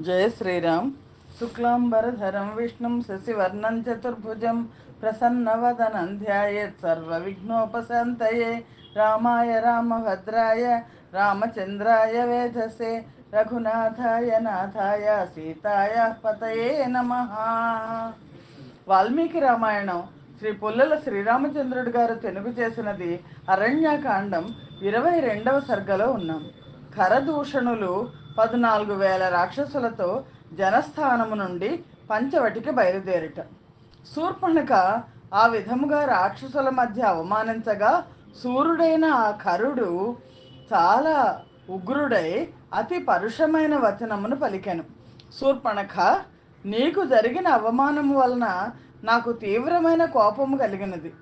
జయ శ్రీరామ్. శుక్లాంబరధరం విష్ణుం శశివర్ణం చతుర్భుజం ప్రసన్నవదనం ధ్యాయేత్ సర్వవిఘ్నోపశాంతయే. రామాయ రామభద్రాయ రామచంద్రాయ వేధసే. రఘునాథాయ నాథాయ సీతాయ పతయే నమ. వాల్మీకి రామాయణం శ్రీ పుల్లల శ్రీరామచంద్రుడు గారు తెలుగు చేసినది అరణ్యకాండం ఇరవై రెండవ సర్గలో ఉన్నాం. ఖరదూషణులు పద్నాలుగు వేల రాక్షసులతో జనస్థానము నుండి పంచవటికి బయలుదేరిట. శూర్పణక ఆ విధముగా రాక్షసుల మధ్య అవమానించగా సూర్యుడైన ఆ కరుడు చాలా ఉగ్రుడై అతి పరుషమైన వచనమును పలికెను. శూర్పణఖ నీకు జరిగిన అవమానము వలన నాకు తీవ్రమైన కోపము కలిగినది.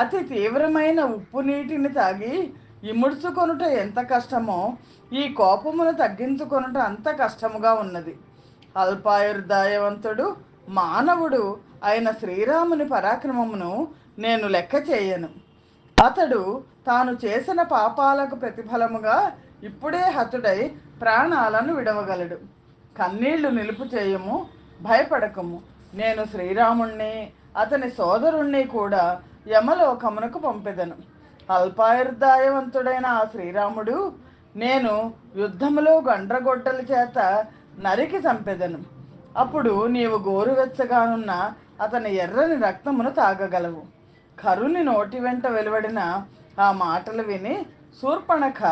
అతి తీవ్రమైన ఉప్పు నీటిని తాగి ఇముడ్చుకొనుట ఎంత కష్టమో ఈ కోపమును తగ్గించుకొనుట అంత కష్టముగా ఉన్నది. అల్పాయుర్దాయవంతుడు మానవుడు అయిన శ్రీరాముని పరాక్రమమును నేను లెక్క చేయను. అతడు తాను చేసిన పాపాలకు ప్రతిఫలముగా ఇప్పుడే హతుడై ప్రాణాలను విడవగలడు. కన్నీళ్ళు నిలుపు చేయము భయపడకము. నేను శ్రీరాముణ్ణి అతని సోదరుణ్ణి కూడా యమలోకమునకు పంపెదను. అల్పాయుర్దాయవంతుడైన ఆ శ్రీరాముడు నేను యుద్ధములో గండ్రగొడ్డల చేత నరికి చంపెదను. అప్పుడు నీవు గోరువెచ్చగానున్న అతని ఎర్రని రక్తమును తాగగలవు. కరుని నోటి వెంట వెలువడిన ఆ మాటలు విని శూర్పణఖ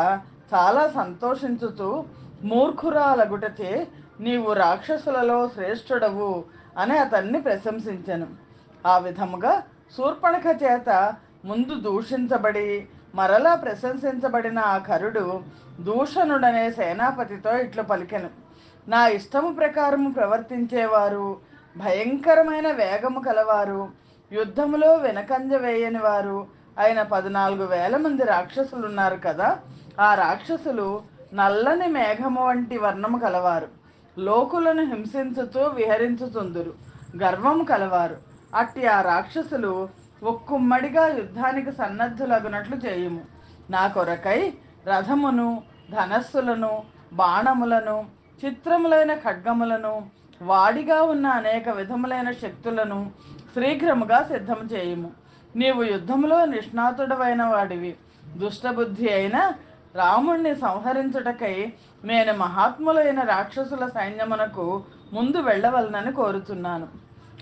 చాలా సంతోషించుతూ మూర్ఖురాలగుటచే నీవు రాక్షసులలో శ్రేష్ఠుడవు అని అతన్ని ప్రశంసించను. ఆ విధముగా శూర్పణఖ చేత ముందు దూషించబడి మరలా ప్రశంసించబడిన ఆ కరుడు దూషణుడనే సేనాపతితో ఇట్లు పలికెను. నా ఇష్టము ప్రకారము ప్రవర్తించేవారు భయంకరమైన వేగము కలవారు యుద్ధములో వెనకంజ వేయని వారు అయిన పద్నాలుగు వేల మంది రాక్షసులు ఉన్నారు కదా ఆ రాక్షసులు నల్లని మేఘము వంటి వర్ణము కలవారు. లోకులను హింసించుతూ విహరించుతుందురు గర్వము కలవారు. అట్టి ఆ రాక్షసులు ఒక్కుమ్మడిగా యుద్ధానికి సన్నద్ధులగునట్లు చేయుము. నా కొరకై రథమును ధనస్సులను బాణములను చిత్రములైన ఖడ్గములను వాడిగా ఉన్న అనేక విధములైన శక్తులను శీఘ్రముగా సిద్ధం చేయుము. నీవు యుద్ధములో నిష్ణాతుడవైన వాడివి. దుష్టబుద్ధి అయిన రాముణ్ణి సంహరించుటకై నేను మహాత్ములైన రాక్షసుల సైన్యమునకు ముందు వెళ్ళవలనని కోరుతున్నాను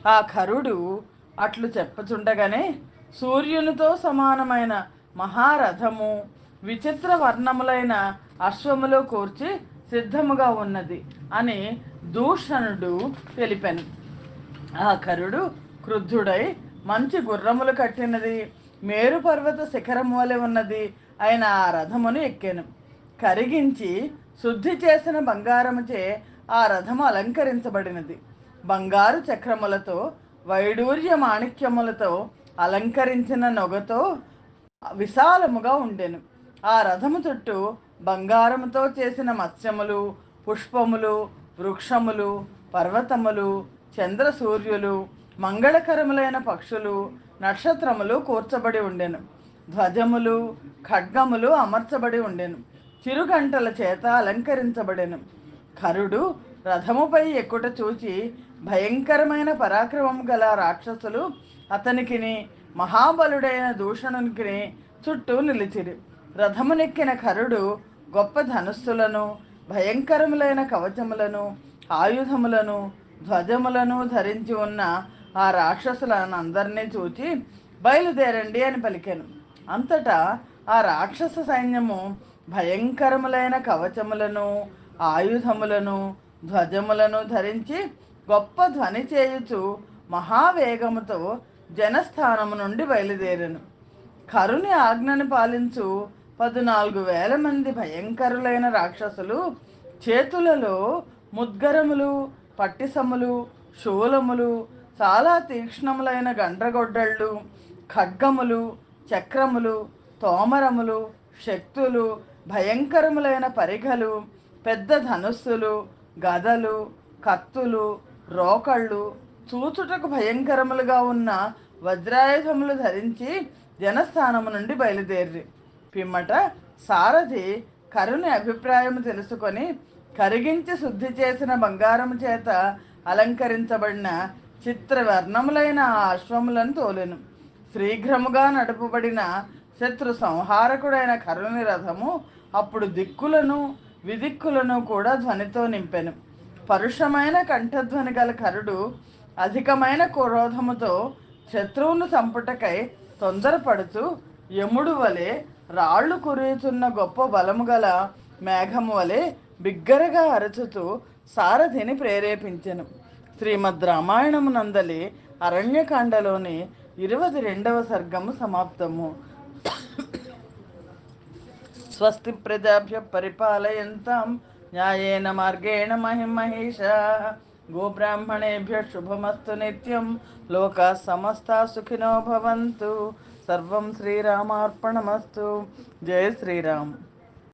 ఆ ఖరుడు అట్లు చెప్పుచుండగానే సూర్యునితో సమానమైన మహారథము విచిత్ర వర్ణములైన అశ్వములో కూర్చి సిద్ధముగా ఉన్నది అని దూషణుడు తెలిపాను. ఆ కరుడు క్రుద్ధుడై మంచి గుర్రములు కట్టినది మేరు పర్వత వలె ఉన్నది అయిన ఆ రథమును ఎక్కాను. కరిగించి శుద్ధి చేసిన బంగారముచే ఆ రథము అలంకరించబడినది. బంగారు చక్రములతో వైడూర్య మాణిక్యములతో అలంకరించిన నొగతో విశాలముగా ఉండెను. ఆ రథము చుట్టూ బంగారముతో చేసిన మత్స్యములు పుష్పములు వృక్షములు పర్వతములు చంద్ర సూర్యులు మంగళకరములైన పక్షులు నక్షత్రములు కూర్చబడి ఉండెను. ధ్వజములు ఖడ్గములు అమర్చబడి ఉండెను. చిరుగంటల చేత అలంకరించబడెను. కరుడు రథముపై ఎక్కుట చూచి భయంకరమైన పరాక్రమం గల రాక్షసులు అతనికిని మహాబలుడైన దూషణునికి చుట్టూ నిలిచిరి. రథమునెక్కిన కరుడు గొప్ప ధనుస్సులను భయంకరములైన కవచములను ఆయుధములను ధ్వజములను ధరించి ఉన్న ఆ రాక్షసులను అందరినీ చూచి బయలుదేరండి అని పలికాను. అంతటా ఆ రాక్షస సైన్యము భయంకరములైన కవచములను ఆయుధములను ధ్వజములను ధరించి గొప్ప ధ్వని చేయుచు మహావేగముతో జనస్థానము నుండి బయలుదేరాను. కరుని ఆజ్ఞను పాలించు పద్నాలుగు వేల మంది భయంకరులైన రాక్షసులు చేతులలో ముద్గరములు పట్టిసములు శూలములు చాలా తీక్ష్ణములైన గండ్రగొడ్డళ్ళు ఖడ్గములు చక్రములు తోమరములు శక్తులు భయంకరములైన పరిఘలు పెద్ద ధనుస్సులు గదలు కత్తులు రోకళ్ళు చూచుటకు భయంకరములుగా ఉన్న వజ్రాయుధములు ధరించి జనస్థానము నుండి బయలుదేరి పిమ్మట సారథి కరుని అభిప్రాయం తెలుసుకొని కరిగించి శుద్ధి చేసిన బంగారం చేత అలంకరించబడిన చిత్రవర్ణములైన ఆ అశ్వములను తోలెను. శీఘ్రముగా నడుపబడిన శత్రు సంహారకుడైన కరుని రథము అప్పుడు దిక్కులను విదిక్కులను కూడా ధ్వనితో నింపెను. పరుషమైన కంఠధ్వని గల కరుడు అధికమైన క్రోధముతో శత్రువును చంపుటకై తొందరపడుతూ యముడు వలె రాళ్ళు కురుచున్న గొప్ప బలము గల మేఘము వలె బిగ్గరగా అరచుతూ సారథిని ప్రేరేపించెను. శ్రీమద్ రామాయణమునందలి అరణ్యకాండలోని ఇరవై రెండవ సర్గము సమాప్తము. స్వస్తి ప్రజాభ్య పరిపాలయంతాం న్యాయేన మార్గేణ మహిమహేష మహిష గోబ్రాహ్మణేభ్య శుభమస్తు నిత్యం లోకా సమస్త సుఖినో భవంతు సర్వం శ్రీరామార్పణమస్తు జయ శ్రీరామ్